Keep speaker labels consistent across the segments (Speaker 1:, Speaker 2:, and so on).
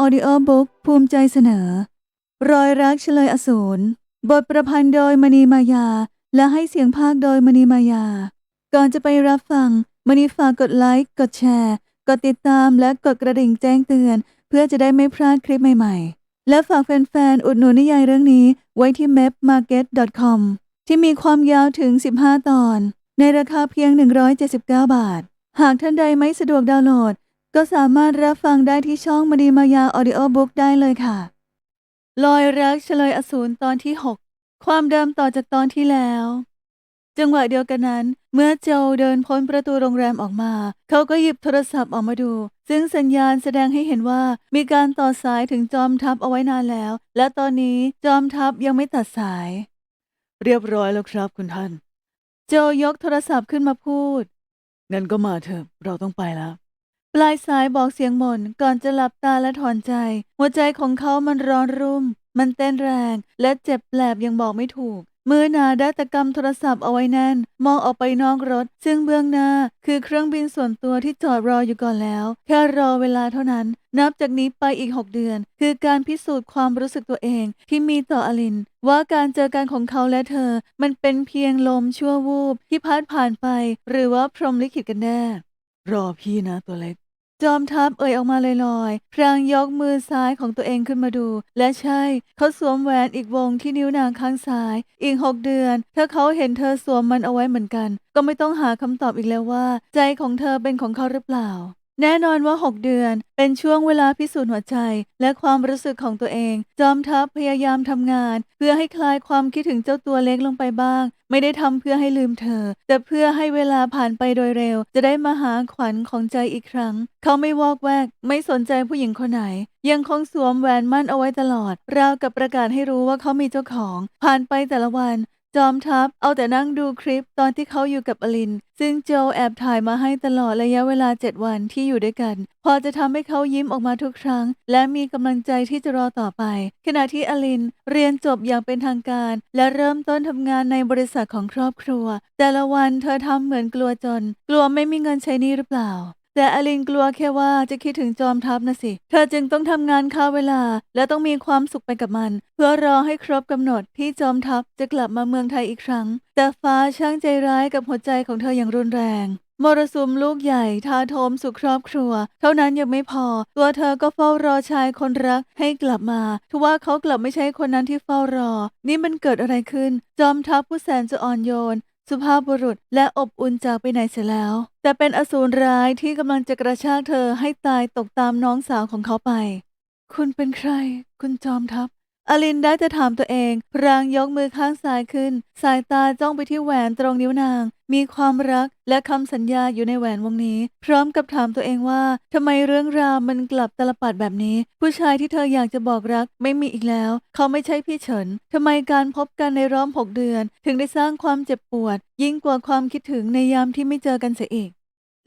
Speaker 1: ออดิโอบุ๊กภูมิใจเสนอ รอยรักเฉลยอสูร บทประพันธ์โดยมณีมายา และให้เสียงภาคโดยมณีมายา ก่อนจะไปรับฟังมณีฝากกดไลค์ กดแชร์ กดติดตามและกดกระดิ่งแจ้งเตือน เพื่อจะได้ไม่พลาดคลิปใหม่ๆ และฝากแฟนๆ อุดหนุนนิยายเรื่องนี้ไว้ที่ mapmarket.com ที่มีความยาวถึง 15 ตอน ในราคาเพียง 179 บาท หากท่านใดไม่สะดวกดาวน์โหลด ก็สามารถรับฟังได้ที่ช่องมณีมายาออดิโอบุ๊กได้เลยค่ะ ลอยรักเฉลยอสูรตอนที่ 6 ความเดิมต่อจากตอนที่แล้ว จังหวะเดียวกันนั้น เมื่อโจเดินพ้นประตูโรงแรมออกมา เขาก็หยิบโทรศัพท์ออกมาดู ซึ่งสัญญาณแสดงให้เห็นว่ามีการต่อสายถึงจอมทัพเอาไว้นานแล้ว และตอนนี้จอมทัพยังไม่ตัดสาย เรียบร้อยแล้วครับคุณท่าน โจยกโทรศัพท์ขึ้นมาพูดงั้นก็มาเถอะเราต้องไปแล้ว ปลายสายบอกเสียงหม่นก่อนจะหลับตาและถอนใจ หัวใจของเขามันร้อนรุ่ม มันเต้นแรงและเจ็บแปลบยังบอกไม่ถูก มือหนาได้ตะกำโทรศัพท์เอาไว้แน่น มองออกไปนอกรถ ซึ่งเบื้องหน้าคือเครื่องบินส่วนตัวที่จอดรออยู่ก่อนแล้ว แค่รอเวลาเท่านั้น นับจากนี้ไปอีก 6 เดือน คือการพิสูจน์ความรู้สึกตัวเองที่มีต่ออลิน ว่าการเจอกันของเขาและเธอ มันเป็นเพียงลมชั่ววูบที่พัดผ่านไป หรือว่าพรหมลิขิตกันแน่รอพี่นะตัวเล็ก จอมทัพเอ่ยออกมาลอยๆ พรางยกมือซ้ายของตัวเองขึ้นมาดู และใช่ เขาสวมแหวนอีกวงที่นิ้วนางข้างซ้าย อีกหกเดือน ถ้าเขาเห็นเธอสวมมันเอาไว้เหมือนกัน ก็ไม่ต้องหาคำตอบอีกแล้วว่า ใจของเธอเป็นของเขาหรือเปล่า แน่นอนว่า 6 เดือน เป็นช่วงเวลาพิสูจน์หัวใจ และความรู้สึกของตัวเอง จอมทัพพยายามทำงาน เพื่อให้คลายความคิดถึงเจ้าตัวเล็กลงไปบ้าง ไม่ได้ทำเพื่อให้ลืมเธอ แต่เพื่อให้เวลาผ่านไปโดยเร็ว จะได้มาหาขวัญของใจอีกครั้ง เขาไม่วอกแวก ไม่สนใจผู้หญิงคนไหน ยังคงสวมแหวนมั่นเอาไว้ตลอด ราวกับประกาศให้รู้ว่าเขามีเจ้าของ ผ่านไปแต่ละวัน จอมทัพเอาแต่นั่งดูคลิปตอนที่เขาอยู่กับอลิน ซึ่งโจแอบถ่ายมาให้ตลอดระยะเวลา 7 วันที่อยู่ด้วยกัน พอจะทำให้เขายิ้มออกมาทุกครั้ง และมีกำลังใจที่จะรอต่อไป ขณะที่อลินเรียนจบอย่างเป็นทางการ และเริ่มต้นทำงานในบริษัทของครอบครัว แต่ละวันเธอทำเหมือนกลัวจน กลัวไม่มีเงินใช้หนี้หรือเปล่า แต่อลินกลัวแค่ว่าจะคิดถึงจอมทัพนะสิ เธอจึงต้องทำงานค่าเวลา และต้องมีความสุขไปกับมัน เพื่อรอให้ครบกำหนดที่จอมทัพจะกลับมาเมืองไทยอีกครั้ง แต่ฟ้าช่างใจร้ายกับหัวใจของเธออย่างรุนแรงมรสุมลูกใหญ่ทาโถมสู่ครอบครัว เท่านั้นยังไม่พอ ตัวเธอก็เฝ้ารอชายคนรักให้กลับมาทว่าเขากลับไม่ใช่คนนั้นที่เฝ้ารอ นี่มันเกิดอะไรขึ้น จอมทัพผู้แสนจะอ่อนโยน สุภาพบุรุษและอบอุ่นจากไปไหนเสียแล้ว แต่เป็นอสูรร้ายที่กำลังจะกระชากเธอให้ตายตกตามน้องสาวของเขาไป คุณเป็นใคร คุณจอมทัพ อลินได้จะถามตัวเอง รางยกมือข้างซ้ายขึ้น สายตาจ้องไปที่แหวนตรงนิ้วนาง มีความรักและคำสัญญาอยู่ในแหวนวงนี้ พร้อมกับถามตัวเองว่าทำไมเรื่องราวมันกลับตลปัดแบบนี้ ผู้ชายที่เธออยากจะบอกรักไม่มีอีกแล้ว เขาไม่ใช่พี่เฉินทำไมการพบกันในรอบหกเดือน ถึงได้สร้างความเจ็บปวด ยิ่งกว่าความคิดถึงในยามที่ไม่เจอกันเสียอีก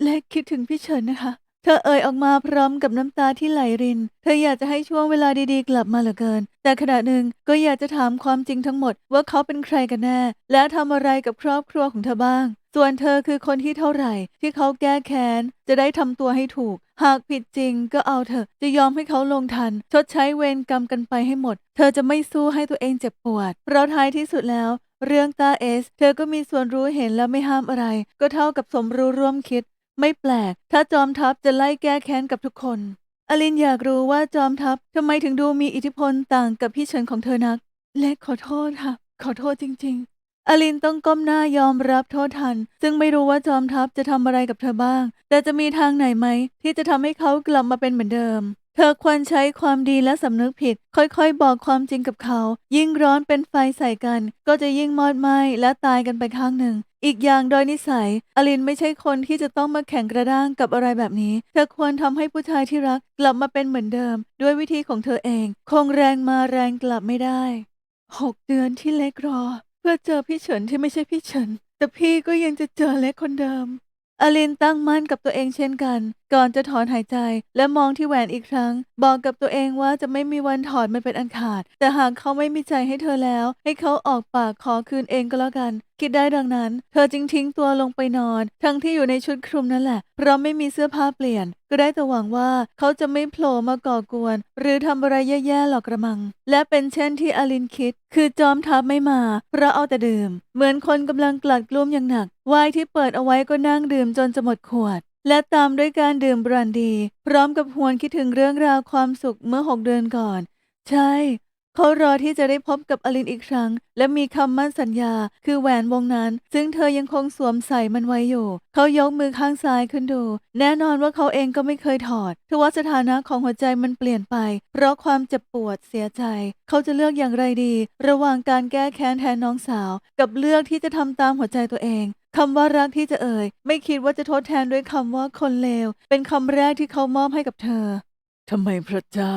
Speaker 1: เล็กคิดถึงพี่เฉินนะคะ เธอเอ่ยออกมาพร้อมกับน้ำตาที่ไหลริน เธออยากจะให้ช่วงเวลาดีๆ กลับมาเหลือเกิน แต่ขณะหนึ่งก็อยากจะถามความจริงทั้งหมดว่าเขาเป็นใครกันแน่ และทำอะไรกับครอบครัวของเธอบ้าง ส่วนเธอคือคนที่เท่าไหร่ ที่เขาแก้แค้น จะได้ทำตัวให้ถูก หากผิดจริงก็เอาเถอะ จะยอมให้เขาลงทัน ชดใช้เวรกรรมกันไปให้หมด เธอจะไม่สู้ให้ตัวเองเจ็บปวด เพราะท้ายที่สุดแล้วเรื่องตาเอส เธอก็มีส่วนรู้เห็นและไม่ห้ามอะไร ก็เท่ากับสมรู้ร่วมคิด ไม่แปลก ถ้าจอมทัพจะไล่แก้แค้นกับทุกคน อลินอยากรู้ว่าจอมทัพทำไมถึงดูมีอิทธิพลต่างกับพี่เฉินของเธอนัก เล็กขอโทษค่ะ ขอโทษจริง ๆ อลินต้องก้มหน้ายอมรับโทษทัน ซึ่งไม่รู้ว่าจอมทัพจะทำอะไรกับเธอบ้าง แต่จะมีทางไหนไหม ที่จะทำให้เขากลับมาเป็นเหมือนเดิม เธอควรใช้ความดีและสำนึกผิด ค่อยๆ บอกความจริงกับเขา ยิ่งร้อนเป็นไฟใส่กัน ก็จะยิ่งมอดไหม้และตายกันไปข้างหนึ่ง อีกอย่างโดยนิสัย อลินไม่ใช่คนที่จะต้องมาแข่งกระด้างกับอะไรแบบนี้ เธอควรทำให้ผู้ชายที่รักกลับมาเป็นเหมือนเดิม ด้วยวิธีของเธอเอง คงแรงมาแรงกลับไม่ได้หกเดือนที่เล็กรอ เพื่อเจอพี่เฉินที่ไม่ใช่พี่เฉินแต่พี่ก็ยังจะเจอเล็กคนเดิม อลินตั้งมั่นกับตัวเองเช่นกัน ก่อนจะถอนหายใจและมองที่แหวนอีกครั้ง บอกกับตัวเองว่าจะไม่มีวันถอดมันเป็นอันขาด แต่หากเขาไม่มีใจให้เธอแล้ว ให้เขาออกปากขอคืนเองก็แล้วกัน คิดได้ดังนั้น เธอจึงทิ้งตัวลงไปนอน ทั้งที่อยู่ในชุดคลุมนั่นแหละ เพราะไม่มีเสื้อผ้าเปลี่ยน ก็ได้แต่หวังว่าเขาจะไม่โผล่มาก่อกวน หรือทำอะไรแย่ๆหรอกกระมัง และเป็นเช่นที่อลินคิด คือจอมทัพไม่มาเพราะเอาแต่ดื่ม เหมือนคนกำลังกลัดกลุ้มอย่างหนักไวน์ที่เปิดเอาไว้ก็นั่งดื่มจนจะหมดขวด และตามด้วยการดื่มบรันดี พร้อมกับหวนคิดถึงเรื่องราวความสุขเมื่อหกเดือนก่อน ใช่ เขารอที่จะได้พบกับอลินอีกครั้ง และมีคำมั่นสัญญา คือแหวนวงนั้น ซึ่งเธอยังคงสวมใส่มันไว้อยู่ เขายกมือข้างซ้ายขึ้นดู แน่นอนว่าเขาเองก็ไม่เคยถอดทว่าสถานะของหัวใจมันเปลี่ยนไป เพราะความเจ็บปวดเสียใจ เขาจะเลือกอย่างไรดี ระหว่างการแก้แค้นแทนน้องสาว กับเลือกที่จะทำตามหัวใจตัวเองคำว่ารักที่จะเอ่ย ไม่คิดว่าจะทดแทนด้วยคำว่าคนเลว เป็นคำแรกที่เขามอบให้กับเธอทำไมพระเจ้า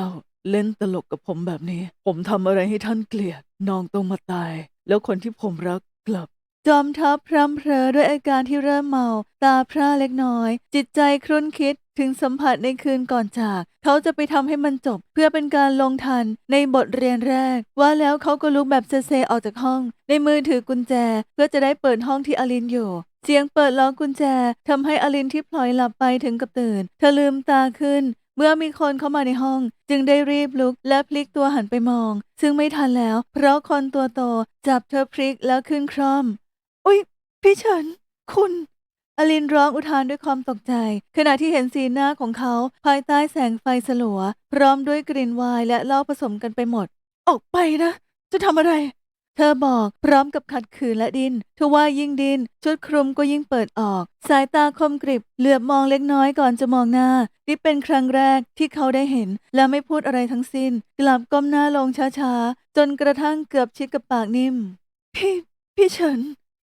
Speaker 1: เล่นตลกกับผมแบบนี้ ผมทำอะไรให้ท่านเกลียดน้องต้องมาตาย แล้วคนที่ผมรักกลับ จอมทัพพร่ำเพรอด้วยอาการที่เริ่มเมา ตาพร่าเล็กน้อย จิตใจครุ่นคิดถึงสัมผัสในคืนก่อนจาก เขาจะไปทำให้มันจบ เพื่อเป็นการลงทันในบทเรียนแรก ว่าแล้วเขาก็ลุกแบบเซๆออกจากห้อง ในมือถือกุญแจ เพื่อจะได้เปิดห้องที่อลินอยู่เสียงเปิดล็อกกุญแจทำให้อลินที่พลอยหลับไปถึงกับตื่น เธอลืมตาขึ้น เมื่อมีคนเข้ามาในห้อง จึงได้รีบลุกและพลิกตัวหันไปมอง ซึ่งไม่ทันแล้ว เพราะคนตัวโตจับเธอพลิกแล้วขึ้นคร่อม อุ๊ย พี่เฉิน คุณอลินร้องอุทานด้วยความตกใจ ขณะที่เห็นสีหน้าของเขาภายใต้แสงไฟสลัว พร้อมด้วยกลิ่นวน์และเหล้าผสมกันไปหมด ออกไปนะ จะทำอะไร เธอบอกพร้อมกับขัดขืนและดินทว่ายิ่งดิน ชุดคลุมก็ยิ่งเปิดออก สายตาคมกริบ เหลือบมองเล็กน้อยก่อนจะมองหน้า นี่เป็นครั้งแรกที่เขาได้เห็น และไม่พูดอะไรทั้งสิ้น กลับก้มหน้าลงช้าๆ จนกระทั่งเกือบชิดกับปากนิ่ม พี่ พี่เฉิน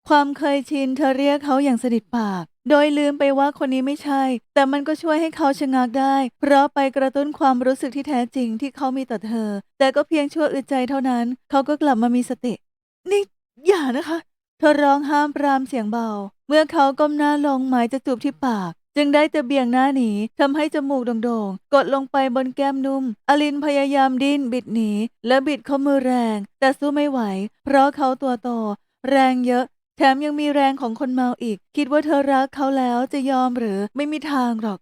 Speaker 1: ความเคยชินเธอเรียกเขาอย่างสนิทปาก โดยลืมไปว่าคนนี้ไม่ใช่ แต่มันก็ช่วยให้เขาชะงักได้ เพราะไปกระตุ้นความรู้สึกที่แท้จริงที่เขามีต่อเธอ แต่ก็เพียงชั่วอึดใจเท่านั้น เขาก็กลับมามีสติ นี่อย่านะคะ เธอร้องห้ามปรามเสียงเบา เมื่อเขาก้มหน้าลงหมายจะจูบที่ปาก จึงได้แต่เบี่ยงหน้าหนีทำให้จมูกโด่งๆ กดลงไปบนแก้มนุ่ม อลินพยายามดิ้นบิดหนีและบิดข้อมือแรง แต่สู้ไม่ไหว เพราะเขาตัวโตแรงเยอะ ถมยังมีแรงของคนเมาอีก คิดว่าเธอรักเขาแล้วจะยอมหรือไม่มีทางหรอก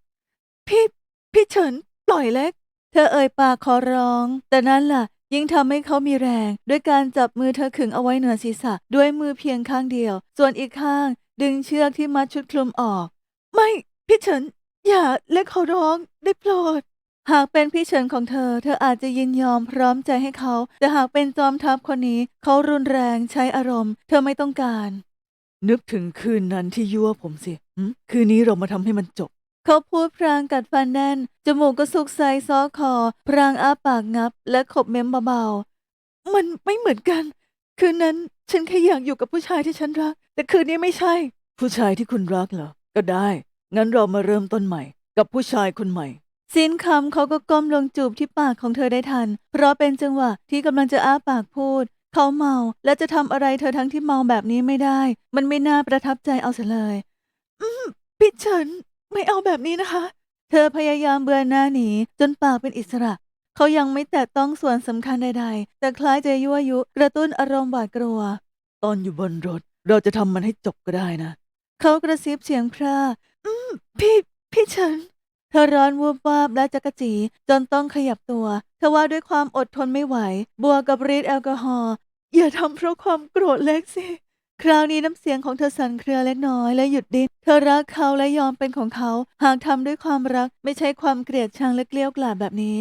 Speaker 1: พี่ พี่เฉินปล่อยเล็ก เธอเอ่ยปากขอร้อง แต่นั่นล่ะ ยิ่งทำให้เขามีแรง ด้วยการจับมือเธอขึงเอาไว้เหนือศีรษะ ด้วยมือเพียงข้างเดียว ส่วนอีกข้าง ดึงเชือกที่มัดชุดคลุมออก ไม่ พี่เฉินอย่าเล็กขอร้องได้โปรดหากเป็นพี่เฉินของเธอ เธออาจจะยินยอมพร้อมใจให้เขา แต่หากเป็นจอมทัพคนนี้ เขารุนแรงใช้อารมณ์ เธอไม่ต้องการ นึกถึงคืนนั้นที่ยั่วผมสิหึคืนนี้เรามาทำให้มันจบ เขาพูดพรางกัดฟันแน่น จมูกก็สุกใสซอคอพรางอ้าปากงับ และขบเม้มเบาๆ มันไม่เหมือนกัน คืนนั้นฉันแค่อยากอยู่กับผู้ชายที่ฉันรัก แต่คืนนี้ไม่ใช่ ผู้ชายที่คุณรักเหรอ ก็ได้ งั้นเรามาเริ่มต้นใหม่ กับผู้ชายคนใหม่ สิ้นคำเขาก็ก้มลงจูบที่ปากของเธอได้ทัน เพราะเป็นจังหวะที่กำลังจะอ้าปากพูด เขาเมาและจะทำอะไรเธอทั้งที่เมาแบบนี้ไม่ได้ มันไม่น่าประทับใจเอาเสียเลย อืมพี่เฉินไม่เอาแบบนี้นะคะ เธอพยายามเบือนหน้าหนีจนปากเป็นอิสระ เขายังไม่แตะต้องส่วนสำคัญใดๆ แต่คล้ายจะยั่วยุกระตุ้นอารมณ์หวาดกลัว ตอนอยู่บนรถ เราจะทำมันให้จบก็ได้นะ เขากระซิบเสียงพร่าอืมพี่พี่เฉินเธอร้อนวูบวาบและจักระจีจนต้องขยับตัว เธอว่าด้วยความอดทนไม่ไหวบวกกับฤทธิ์แอลกอฮอล์อย่าทำเพราะความโกรธเล็กสิ คราวนี้น้ำเสียงของเธอสั่นเครือเล็กน้อยและหยุดดิ้นเธอรักเขาและยอมเป็นของเขา หากทำด้วยความรักไม่ใช่ความเกลียดชังและเกลี้ยวกล่อมแบบนี้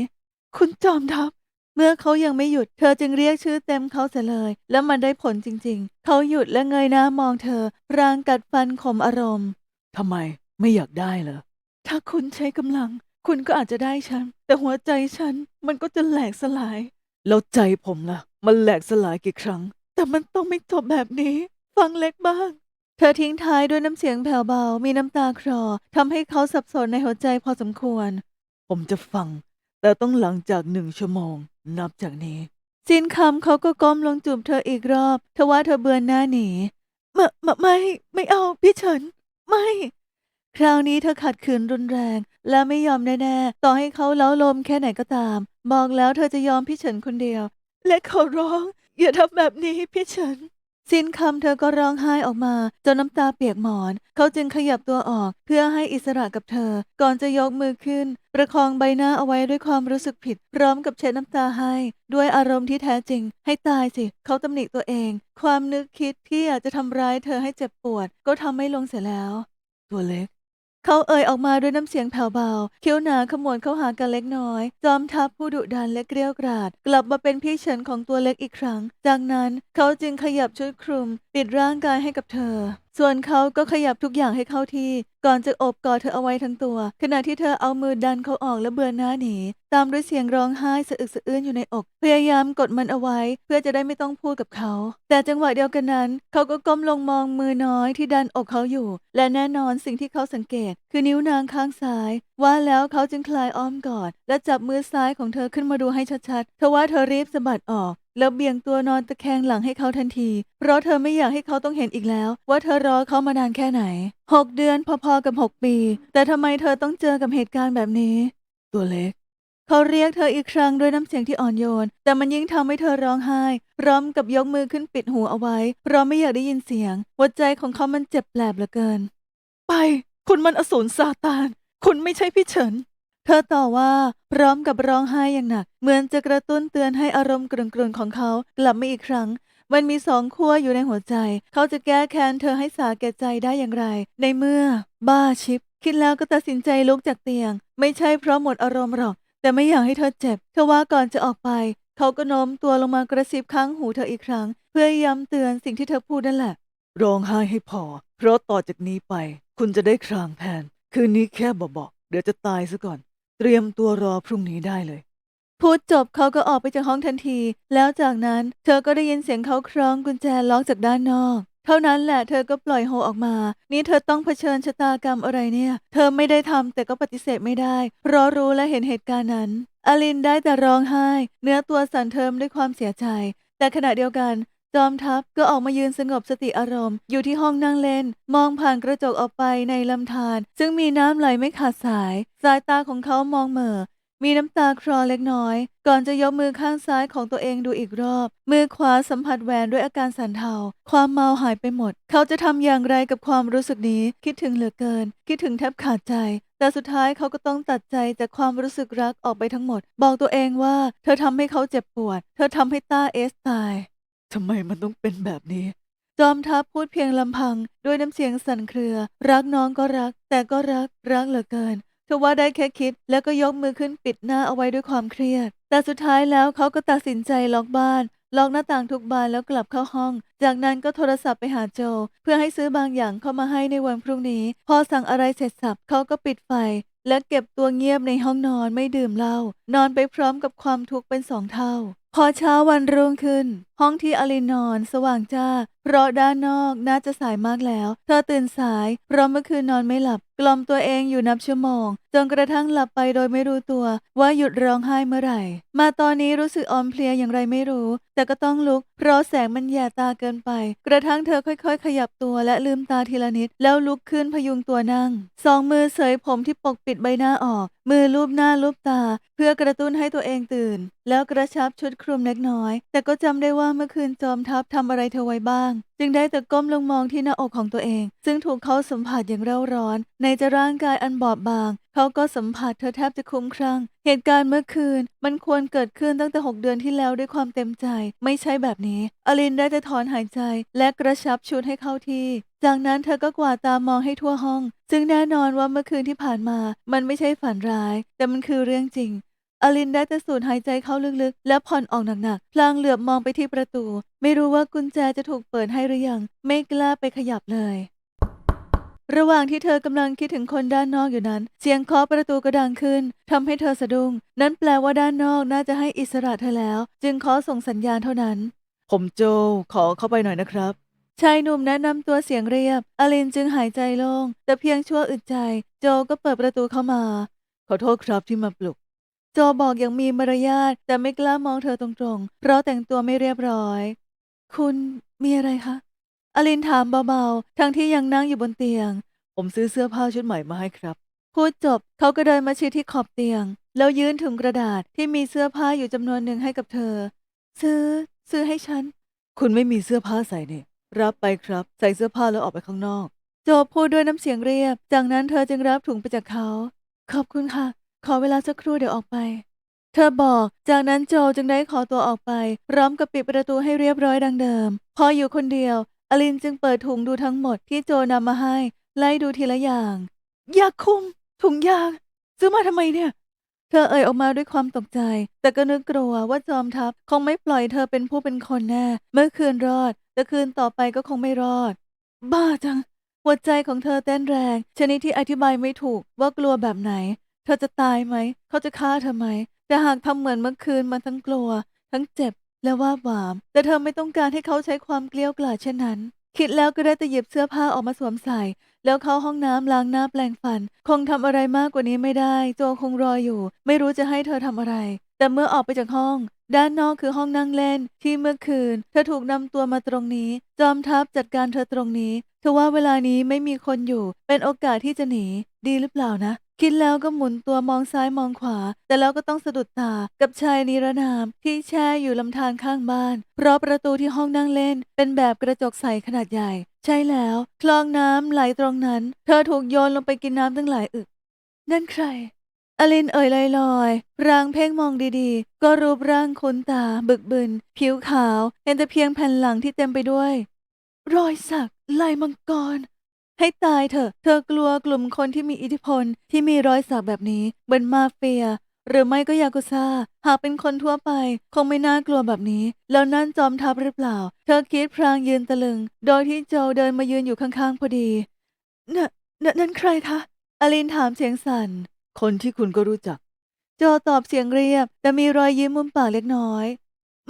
Speaker 1: คุณจอมทัพเมื่อเขายังไม่หยุด เธอจึงเรียกชื่อเต็มเขาเสียเลย แล้วมันได้ผลจริง ๆ เขาหยุดและเงยหน้ามองเธอรางกัดฟันข่มอารมณ์ทำไมไม่อยากได้เหรอถ้าคุณใช้กำลัง คุณก็อาจจะได้ฉัน แต่หัวใจฉันมันก็จะแหลกสลาย แล้วใจผมล่ะ มันแหลกสลายกี่ครั้ง แต่มันต้องไม่จบแบบนี้ ฟังเล็กบ้าง เธอทิ้งท้ายด้วยน้ำเสียงแผ่วเบา มีน้ำตาคลอทำให้เขาสับสนในหัวใจพอสมควร ผมจะฟัง แต่ต้องหลังจากหนึ่งชั่วโมง นับจากนี้ สิ้นคำเขาก็ก้มลงจูบเธออีกรอบทว่าเธอเบือนหน้าหนีไม่ไม่ไม่ไม่เอาพี่เฉิน ไม่ คราวนี้เธอขัดขืนรุนแรง และไม่ยอมแน่ๆ ต่อให้เขาเล้าลมแค่ไหนก็ตามบอกแล้วเธอจะยอมพี่เฉินคนเดียว และขอร้อง อย่าทำแบบนี้พี่เฉินสิ้นคำเธอก็ร้องไห้ออกมาจนน้ำตาเปียกหมอน เขาจึงขยับตัวออกเพื่อให้อิสระกับเธอ ก่อนจะยกมือขึ้น ประคองใบหน้าเอาไว้ด้วยความรู้สึกผิด พร้อมกับเช็ดน้ำตาให้ ด้วยอารมณ์ที่แท้จริง ให้ตายสิ เขาตำหนิตัวเอง ความนึกคิดที่อยากจะทำร้ายเธอให้เจ็บปวด ก็ทำไม่ลงเสียแล้ว ตัวเล็ก เขาเอ่ยออกมาด้วยน้ำเสียงแผ่วเบาเคี้ยวหนาขมวดเข้าหากันเล็กน้อย จอมทัพผู้ดุดันและเกรียวกราด กลับมาเป็นพี่เฉินของตัวเล็กอีกครั้ง จากนั้นเขาจึงขยับชุดคลุม ปิดร่างกายให้กับเธอ ส่วนเขาก็ขยับทุกอย่างให้เข้าที่ ก่อนจะโอบกอดเธอเอาไว้ทั้งตัว ขณะที่เธอเอามือดันเขาออกและเบือนหน้าหนี ตามด้วยเสียงร้องไห้สะอึกสะอื้นอยู่ในอก พยายามกดมันเอาไว้ เพื่อจะได้ไม่ต้องพูดกับเขา แต่จังหวะเดียวกันนั้น เขาก็ก้มลงมองมือน้อยที่ดันอกเขาอยู่ และแน่นอนสิ่งที่เขาสังเกต คือนิ้วนางข้างซ้าย ว่าแล้วเขาจึงคลายอ้อมกอด และจับมือซ้ายของเธอขึ้นมาดูให้ชัดๆทว่าเธอรีบสะบัดออก แล้วเบี่ยงตัวนอนตะแคงหลังให้เขาทันที เพราะเธอไม่อยากให้เขาต้องเห็นอีกแล้ว ว่าเธอรอเขามานานแค่ไหนหกเดือนพอๆกับหกปี แต่ทำไมเธอต้องเจอกับเหตุการณ์แบบนี้ ตัวเล็ก เขาเรียกเธออีกครั้งด้วยน้ำเสียงที่อ่อนโยน แต่มันยิ่งทำให้เธอร้องไห้ พร้อมกับยกมือขึ้นปิดหูเอาไว้ เพราะไม่อยากได้ยินเสียง หัวใจของเขามันเจ็บแปลบเหลือเกิน ไป คุณมันอสูรซาตาน คุณไม่ใช่พี่เฉิน ธอต่อว่าพร้อมกับร้องไห้อย่างหนัก เหมือนจะกระตุ้นเตือนให้อารมณ์กรุ่นๆของเขากลับมาอีกครั้ง มันมีสองขั้วอยู่ในหัวใจ เขาจะแก้แค้นเธอให้สาแก่ใจได้อย่างไร ในเมื่อ บ้าชิป คิดแล้วก็ตัดสินใจลุกจากเตียง ไม่ใช่เพราะหมดอารมณ์หรอก แต่ไม่อยากให้เธอเจ็บเธอว่าก่อนจะออกไป เขาก็โน้มตัวลงมากระซิบข้างหูเธออีกครั้ง เพื่อย้ำเตือนสิ่งที่เธอพูดนั่นแหละ
Speaker 2: ร้องไห้ให้พอ เพราะต่อจากนี้ไป คุณจะได้ครางแทนคืนนี้แค่บอกๆเดี๋ยวจะตายซะก่อน เตรียมตัวรอพรุ่งนี้ได้เลย
Speaker 1: พูดจบเขาก็ออกไปจากห้องทันที แล้วจากนั้นเธอก็ได้ยินเสียงเขาคล้องกุญแจล็อกจากด้านนอก เท่านั้นแหละเธอก็ปล่อยโฮออกมา นี่เธอต้องเผชิญชะตากรรมอะไรเนี่ย เธอไม่ได้ทำแต่ก็ปฏิเสธไม่ได้เพราะรู้และเห็นเหตุการณ์นั้น อลินได้แต่ร้องไห้ เนื้อตัวสั่นเทิมด้วยความเสียใจ แต่ขณะเดียวกัน จอมทัพก็ออกมายืนสงบสติอารมณ์ อยู่ที่ห้องนั่งเล่น มองผ่านกระจกออกไปในลำธารซึ่งมีน้ำไหลไม่ขาดสาย สายตาของเขามองเหม่อมีน้ำตาคลอเล็กน้อย ก่อนจะยกมือข้างซ้ายของตัวเองดูอีกรอบ มือขวาสัมผัสแหวนด้วยอาการสั่นเทา ความเมาหายไปหมด เขาจะทำอย่างไรกับความรู้สึกนี้ คิดถึงเหลือเกิน คิดถึงแทบขาดใจ แต่สุดท้ายเขาก็ต้องตัดใจจากความรู้สึกรักออกไปทั้งหมด บอกตัวเองว่า เธอทำให้เขาเจ็บปวด เธอทำให้ต้าเอสตาย
Speaker 2: ทำไมมันต้องเป็นแบบนี้
Speaker 1: จอมทัพพูดเพียงลำพัง ด้วยน้ำเสียงสั่นเครือ รักน้องก็รัก แต่ก็รัก รักเหลือเกินเธอว่าได้แค่คิด แล้วก็ยกมือขึ้นปิดหน้าเอาไว้ด้วยความเครียด แต่สุดท้ายแล้วเขาก็ตัดสินใจล็อกบ้านล็อกหน้าต่างทุกบานแล้วกลับเข้าห้อง จากนั้นก็โทรศัพท์ไปหาโจ เพื่อให้ซื้อบางอย่างเข้ามาให้ในวันพรุ่งนี้ พอสั่งอะไรเสร็จสับเขาก็ปิดไฟ และเก็บตัวเงียบในห้องนอนไม่ดื่มเหล้านอนไปพร้อมกับความทุกข์เป็นสองเท่า พอเช้าวันรุ่งขึ้น ห้องที่อลินนอนสว่างจ้าเพราะด้านนอกน่าจะสายมากแล้ว เธอตื่นสาย เพราะเมื่อคืนนอนไม่หลับ กล่อมตัวเองอยู่นับชั่วโมง จนกระทั่งหลับไปโดยไม่รู้ตัว ว่าหยุดร้องไห้เมื่อไหร่ มาตอนนี้รู้สึกอ่อนเพลียอย่างไรไม่รู้ แต่ก็ต้องลุก เพราะแสงมันแย่ตาเกินไป กระทั่งเธอค่อยๆ ขยับตัวและลืมตาทีละนิด แล้วลุกขึ้นพยุงตัวนั่ง สองมือเสยผมที่ปกปิดใบหน้าออก มือลูบหน้าลูบตา เพื่อกระตุ้นให้ตัวเองตื่น แล้วกระชับชุดคลุมเล็กน้อย แต่ก็จำได้ว่าเมื่อคืนจอมทัพทำอะไรเธอไว้บ้างจึงได้แต่ก้มลงมองที่หน้าอกของตัวเอง ซึ่งถูกเขาสัมผัสอย่างเร่าร้อน ในจะร่างกายอันบอบบาง เขาก็สัมผัสเธอแทบจะคุ้มคลั่ง เหตุการณ์เมื่อคืน มันควรเกิดขึ้นตั้งแต่หกเดือนที่แล้วด้วยความเต็มใจ ไม่ใช่แบบนี้ อลินได้แต่ถอนหายใจ และกระชับชุดให้เข้าที่ จากนั้นเธอก็กวาดตามองให้ทั่วห้อง ซึ่งแน่นอนว่าเมื่อคืนที่ผ่านมา มันไม่ใช่ฝันร้าย แต่มันคือเรื่องจริง อลินได้แต่สูดหายใจเข้าลึกๆ และผ่อนออกหนักๆ พลางเหลือบมองไปที่ประตู ไม่รู้ว่ากุญแจจะถูกเปิดให้หรือยัง ไม่กล้าไปขยับเลย ระหว่างที่เธอกำลังคิดถึงคนด้านนอกอยู่นั้น เสียงเคาะประตูก็ดังขึ้นทำให้เธอสะดุ้ง นั่นแปลว่าด้านนอกน่าจะให้อิสระเธอแล้ว จึงขอส่งสัญญาณเท่านั้น
Speaker 2: ผมโจขอเข้าไปหน่อยนะครับ
Speaker 1: ชายหนุ่มแนะนำตัวเสียงเรียบ อลินจึงหายใจโล่ง แต่เพียงชั่วอึดใจ โจก็เปิดประตูเข้ามา
Speaker 2: ขอโทษครับที่มาปลุก
Speaker 1: โจบอกอย่างมีมารยาทแต่ไม่กล้ามองเธอตรงๆ เพราะแต่งตัวไม่เรียบร้อย คุณมีอะไรคะ อลินถามเบาๆ ทั้งที่ยังนั่งอยู่บนเตียง
Speaker 2: ผมซื้อเสื้อผ้าชุดใหม่มาให้ครับ
Speaker 1: พูดจบเขาก็เดินมาชิดที่ขอบเตียง แล้วยื่นถุงกระดาษที่มีเสื้อผ้าอยู่จำนวนหนึ่งให้กับเธอ ซื้อ ซื้อให้ฉัน
Speaker 2: คุณไม่มีเสื้อผ้าใส่เนี่ยรับไปครับ ใส่เสื้อผ้าแล้วออกไปข้างนอก
Speaker 1: โจพูดด้วยน้ำเสียงเรียบ จากนั้นเธอจึงรับถุงไปจากเขา ขอบคุณค่ะ ขอเวลาสักครู่เดี๋ยวออกไป เธอบอก จากนั้นโจจึงได้ขอตัวออกไป พร้อมกับปิดประตูให้เรียบร้อยดังเดิม พออยู่คนเดียว อลินจึงเปิดถุงดูทั้งหมดที่โจนำมาให้ ไล่ดูทีละอย่างยาคุม ถุงยาง ซื้อมาทำไมเนี่ย เธอเอ่ยออกมาด้วยความตกใจ แต่ก็นึกกลัวว่าจอมทัพคงไม่ปล่อยเธอเป็นผู้เป็นคนแน่ เมื่อคืนรอด แต่คืนต่อไปก็คงไม่รอด บ้าจัง หัวใจของเธอเต้นแรง ชนิดที่อธิบายไม่ถูกว่ากลัวแบบไหน เธอจะตายไหม เขาจะฆ่าเธอไหม แต่หากทำเหมือนเมื่อคืนมันทั้งกลัว ทั้งเจ็บและว่าหวาม แต่เธอไม่ต้องการให้เขาใช้ความเกลี้ยวกล่อมเช่นนั้น คิดแล้วก็ได้แต่หยิบเสื้อผ้าออกมาสวมใส่ แล้วเข้าห้องน้ำล้างหน้าแปลงฟัน คงทำอะไรมากกว่านี้ไม่ได้ โจคงรออยู่ ไม่รู้จะให้เธอทำอะไร แต่เมื่อออกไปจากห้อง ด้านนอกคือห้องนั่งเล่น ที่เมื่อคืน เธอถูกนำตัวมาตรงนี้ จอมทัพจัดการเธอตรงนี้เธอว่าเวลานี้ไม่มีคนอยู่ เป็นโอกาสที่จะหนี ดีหรือเปล่านะ คิดแล้วก็หมุนตัวมองซ้ายมองขวา แต่แล้วก็ต้องสะดุดตากับชายนิรนาม ที่แช่อยู่ลำธารข้างบ้าน เพราะประตูที่ห้องนั่งเล่น เป็นแบบกระจกใสขนาดใหญ่ ใช่แล้วคลองน้ำไหลตรงนั้น เธอถูกโยนลงไปกินน้ำตั้งหลายอึก นั่นใครอลินเอ่ยลอยๆรางเพ่งมองดีๆ ก็รูปร่างคุ้นตา บึกบึน ผิวขาว เห็นแต่เพียงแผ่นหลังที่เต็มไปด้วย รอยสักลายมังกร ให้ตายเถอะ เธอกลัวกลุ่มคนที่มีอิทธิพลที่มีรอยสักแบบนี้เหมือนมาเฟีย หรือไม่ก็ยากุซ่า หากเป็นคนทั่วไป คงไม่น่ากลัวแบบนี้ แล้วนั่นจอมทัพหรือเปล่า เธอคิดพรางยืนตะลึง โดยที่โจเดินมายืนอยู่ข้างๆพอดีน่ะน่ะนั่นใครคะ อลินถามเสียงสั่น
Speaker 2: คนที่คุณก็รู้จัก
Speaker 1: โจตอบเสียงเรียบ แต่มีรอยยิ้มมุมปากเล็กน้อย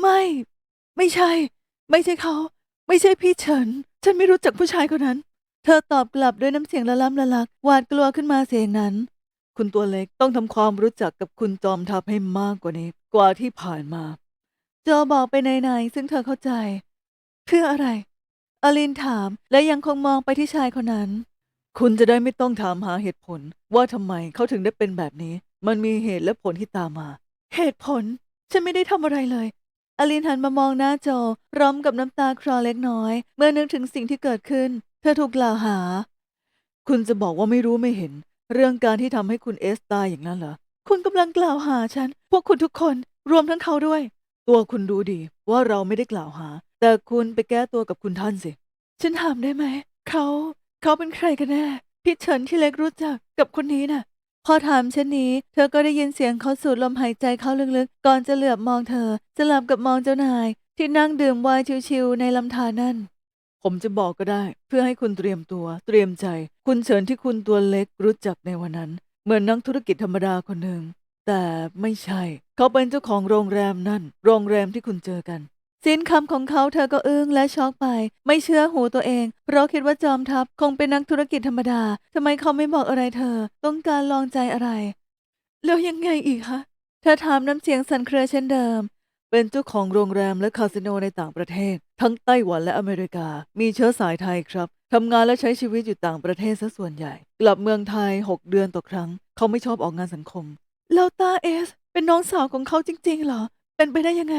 Speaker 1: ไม่ ไม่ใช่ ไม่ใช่เขา ไม่ใช่พี่เฉิน ฉันไม่รู้จักผู้ชายคนนั้น เธอตอบกลับด้วยน้ำเสียงละล่ำละลัก หวาดกลัวขึ้นมาเสียงนั้น
Speaker 2: คุณตัวเล็กต้องทำความรู้จักกับคุณจอมทัพให้มากกว่านี้ กว่าที่ผ่านมา
Speaker 1: โจบอกไปในๆซึ่งเธอเข้าใจ เพื่ออะไร อลินถามและยังคงมองไปที่ชายคนนั้น
Speaker 2: คุณจะได้ไม่ต้องถามหาเหตุผล ว่าทำไมเขาถึงได้เป็นแบบนี้ มันมีเหตุและผลที่ตามมา
Speaker 1: เหตุผล ฉันไม่ได้ทำอะไรเลยอลินหันมามองหน้าโจพร้อมกับน้ำตาคลอเล็กน้อย เมื่อนึกถึงสิ่งที่เกิดขึ้น เธอถูกกล่าวหา
Speaker 2: คุณจะบอกว่าไม่รู้ไม่เห็น เรื่องการที่ทำให้คุณเอสตายอย่างนั้นเหรอ
Speaker 1: คุณกำลังกล่าวหาฉัน พวกคุณทุกคนรวมทั้งเขาด้วย
Speaker 2: ตัวคุณรู้ดีว่าเราไม่ได้กล่าวหา แต่คุณไปแก้ตัวกับคุณท่านสิ
Speaker 1: ฉันถามได้ไหม เขา เขาเป็นใครกันแน่ พี่เฉินที่เล็กรู้จักกับคนนี้น่ะ พอถามเช่นนี้ เธอก็ได้ยินเสียงเขาสูดลมหายใจเข้าลึกๆ ก่อนจะเหลือบมองเธอสลับกับมองเจ้านาย ที่นั่งดื่มไวน์ชิวๆในลำธารนั่น
Speaker 2: ผมจะบอกก็ได้ เพื่อให้คุณเตรียมตัว เตรียมใจ คุณเฉินที่คุณตัวเล็กรู้จักในวันนั้น เหมือนนักธุรกิจธรรมดาคนหนึ่ง แต่ไม่ใช่ เขาเป็นเจ้าของโรงแรมนั่น โรงแรมที่คุณเจอกัน
Speaker 1: สิ้นคำของเขาเธอก็อึ้งและช็อกไป ไม่เชื่อหูตัวเอง เพราะคิดว่าจอมทัพคงเป็นนักธุรกิจธรรมดาทำไมเขาไม่บอกอะไรเธอ ต้องการลองใจอะไร แล้วยังไงอีกคะเธอถามน้ำเสียงสั่นเครือเช่นเดิม
Speaker 2: เป็นเจ้าของโรงแรมและคาสิโนในต่างประเทศ ทั้งไต้หวันและอเมริกา มีเชื้อสายไทยครับทำงานและใช้ชีวิตอยู่ต่างประเทศซะส่วนใหญ่ กลับเมืองไทย 6 เดือนต่อครั้ง เขาไม่ชอบออกงานสังคม
Speaker 1: แล้วตาเอส เป็นน้องสาวของเขาจริง ๆ เหรอ เป็นไปได้ยังไง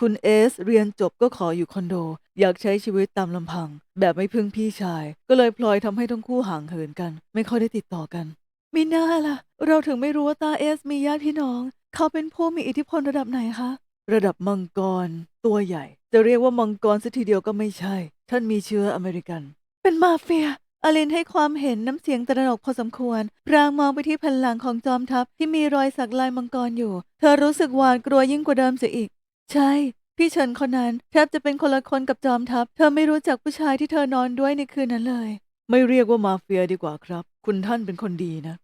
Speaker 2: คุณเอส เรียนจบก็ขออยู่คอนโด อยากใช้ชีวิตตามลำพัง แบบไม่พึ่งพี่ชาย ก็เลยพลอยทำให้ทั้งคู่ห่างเหินกัน ไม่ค่อยได้ติดต่อกัน
Speaker 1: มีหน้าล่ะ เราถึงไม่รู้ว่าตาเอส มีญาติพี่น้อง เขาเป็นผู้มีอิทธิพลระดับไหนคะ
Speaker 2: ระดับมังกร ตัวใหญ่ จะเรียกว่ามังกรสัทีเดียวก็ไม่ใช่ ท่านมีเชื้ออเมริกัน
Speaker 1: เป็นมาเฟีย อลินให้ความเห็นน้ำเสียงตระหนกพอสมควร พรางมองไปที่แผ่นหลังของจอมทัพที่มีรอยสักลายมังกรอยู่ เธอรู้สึกหวาดกลัวยิ่งกว่าเดิมเสียอีก ใช่ พี่เฉินคนนั้นแทบจะเป็นคนละคนกับจอมทัพ เธอไม่รู้จักผู้ชายที่เธอนอนด้วยในคืนนั้นเลย
Speaker 2: ไม่เรียกว่ามาเฟียดีกว่าครับ คุณท่านเป็นคนดีนะ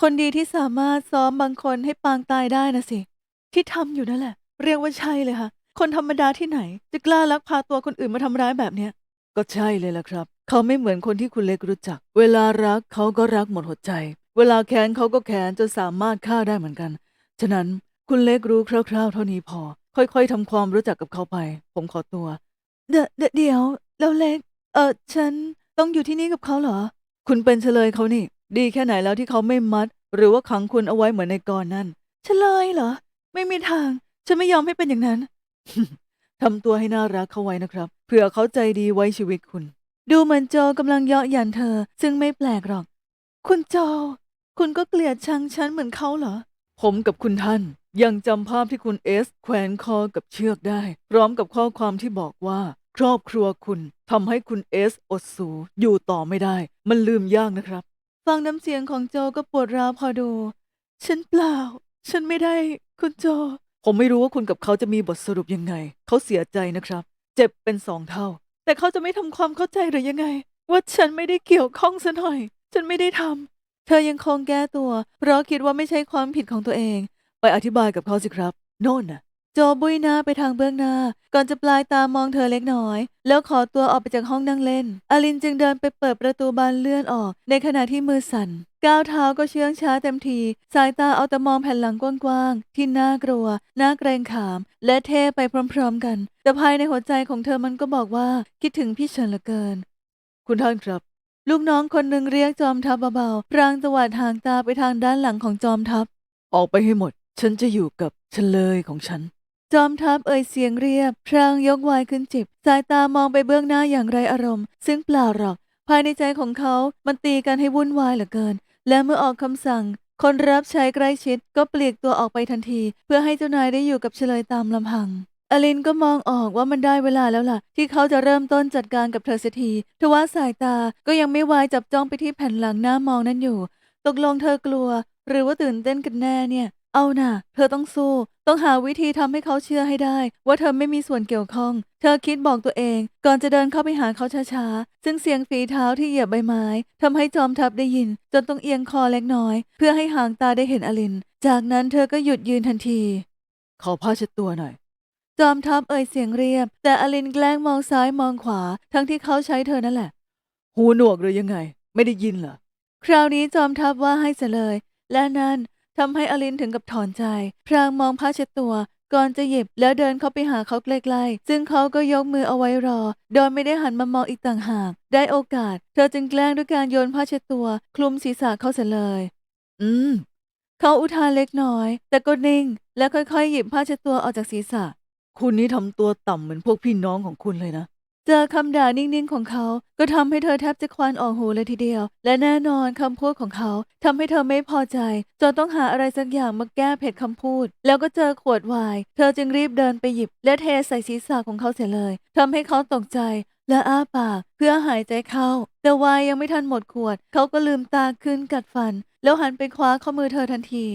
Speaker 1: คนดีที่สามารถซ้อมบางคนให้ปางตายได้นะสิ ที่ทำอยู่นั่นแหละ เรียกว่าใช่เลยค่ะ คนธรรมดาที่ไหน จะกล้าลักพาตัวคนอื่นมาทำร้ายแบบเนี้ย
Speaker 2: ก็ใช่เลยล่ะครับ เขาไม่เหมือนคนที่คุณเล็กรู้จัก เวลารักเขาก็รักหมดหัวใจ เวลาแค้นเขาก็แค้นจนสามารถฆ่าได้เหมือนกัน ฉะนั้นคุณเล็กรู้คร่าวๆเท่านี้พอ ค่อยๆทำความรู้จักกับเขาไป ผมขอตัว
Speaker 1: เดเดเดี๋ยวแล้วเล็ก เออฉันต้องอยู่ที่นี่กับเขาเหรอ
Speaker 2: คุณเป็นเฉลยเขานี่ ดีแค่ไหนแล้วที่เขาไม่มัด หรือว่าขังคุณเอาไว้เหมือนในกรนั่น
Speaker 1: เฉลยเหรอ ไม่มีทาง ฉันไม่ยอมให้เป็นอย่างนั้น
Speaker 2: ทำตัวให้น่ารักเข้าไว้นะครับ เผื่อเขาใจดีไว้ชีวิตคุณ
Speaker 1: ดูเหมือนโจกำลังเยาะหยันเธอ ซึ่งไม่แปลกหรอก คุณโจ คุณก็เกลียดชังฉันเหมือนเขาเหรอ
Speaker 2: ผมกับคุณท่าน ยังจำภาพที่คุณเอส แขวนคอกับเชือกได้ พร้อมกับข้อความที่บอกว่า ครอบครัวคุณทำให้คุณเอสอดสูอยู่ต่อไม่ได้ มันลืมยากนะครับ
Speaker 1: ฟังน้ำเสียงของโจก็ปวดร้าวพอดู ฉันเปล่า ฉันไม่ได้ คุณโจ
Speaker 2: ผมไม่รู้ว่าคุณกับเขาจะมีบทสรุปยังไง เขาเสียใจนะครับ เจ็บเป็นสองเท่า
Speaker 1: แต่เขาจะไม่ทำความเข้าใจหรือยังไง ว่าฉันไม่ได้เกี่ยวข้องซะหน่อย ฉันไม่ได้ทำเธอยังคงแก้ตัว เพราะคิดว่าไม่ใช่ความผิดของตัวเอง
Speaker 2: ไปอธิบายกับเขาสิครับ โน่นน่ะ
Speaker 1: โจบุยหน้าไปทางเบื้องหน้า ก่อนจะปลายตามองเธอเล็กน้อย แล้วขอตัวออกไปจากห้องนั่งเล่น อลินจึงเดินไปเปิดประตูบานเลื่อนออก ในขณะที่มือสั่น ก้าวเท้าก็เชื่องช้าเต็มที สายตาเอาแต่มองแผ่นหลังกว้างๆ ที่น่ากลัว น่าเกรงขาม และเท่ไปพร้อมๆกัน แต่ภายในหัวใจของเธอมันก็บอกว่าคิดถึงพี่เฉินเหลือเกิน
Speaker 2: คุณท่านครับ
Speaker 1: ลูกน้องคนหนึ่งเรียกจอมทัพเบาๆพรางตวัดหางตาไปทางด้านหลังของจอมทัพ
Speaker 2: ออกไปให้หมด ฉันจะอยู่กับเฉลยของฉัน
Speaker 1: จอมทัพเอ่ยเสียงเรียบ พรางยกวายขึ้นจิบ สายตามองไปเบื้องหน้าอย่างไรอารมณ์ ซึ่งเปล่าหรอก ภายในใจของเขา มันตีกันให้วุ่นวายเหลือเกิน และเมื่อออกคำสั่ง คนรับใช้ใกล้ชิดก็เปลียกตัวออกไปทันที เพื่อให้เจ้านายได้อยู่กับเฉลยตามลำพัง อลินก็มองออกว่ามันได้เวลาแล้วล่ะ ที่เขาจะเริ่มต้นจัดการกับเธอเสียทีทว่าสายตาก็ยังไม่วายจับจ้องไปที่แผ่นหลังหน้ามองนั่นอยู่ ตกลงเธอกลัว หรือว่าตื่นเต้นกันแน่เนี่ย เอาน่ะ เธอต้องสู้ ต้องหาวิธีทำให้เขาเชื่อให้ได้ ว่าเธอไม่มีส่วนเกี่ยวข้อง เธอคิดบอกตัวเอง ก่อนจะเดินเข้าไปหาเขาช้าๆ ซึ่งเสียงฝีเท้าที่เหยียบใบไม้ทำให้จอมทัพได้ยิน จนต้องเอียงคอเล็กน้อย เพื่อให้หางตาได้เห็นอลิน จากนั้นเธอก็หยุดยืนทันที
Speaker 2: ขอผ้าเช็ดตัวหน่อย
Speaker 1: จอมทัพเอ่ยเสียงเรียบ แต่อลินแกล้งมองซ้ายมองขวา ทั้งที่เขาใช้เธอนั่นแหละ
Speaker 2: หูหนวกหรือยังไง ไม่ได้ยินเหรอ
Speaker 1: คราวนี้จอมทัพว่าให้เสียเลย และนั่น ทำให้อลินถึงกับถอนใจ พรางมองผ้าเช็ดตัว ก่อนจะหยิบแล้วเดินเข้าไปหาเขาใกล้ๆ ซึ่งเขาก็ยกมือเอาไว้รอ โดยไม่ได้หันมามองอีกต่างหาก ได้โอกาส เธอจึงแกล้งด้วยการโยนผ้าเช็ดตัว คลุมศีรษะเขาเสียเลย
Speaker 2: อืม
Speaker 1: เขาอุทานเล็กน้อย แต่ก็นิ่ง และค่อยๆ หยิบผ้าเช็ดตัวออกจากศีรษะ
Speaker 2: คุณนี่ทำตัวต่ำเหมือนพวกพี่น้องของคุณเลยนะ
Speaker 1: เจอคำด่านิ่งๆของเขา ก็ทำให้เธอแทบจะควันออกหูเลยทีเดียว และแน่นอนคำพูดของเขาทำให้เธอไม่พอใจจนต้องหาอะไรสักอย่างมาแก้เผ็ดคำพูด แล้วก็เจอขวดไวน์เธอจึงรีบเดินไปหยิบ และเทใส่ศีรษะของเขาเสียเลยทำให้เขาตกใจและอ้าปากเพื่อหายใจเข้า แต่วน์ยังไม่ทันหมดขวด เขาก็ลืมตาขึ้นกัดฟัน แล้วหันไปคว้าข้อมือเธอทันที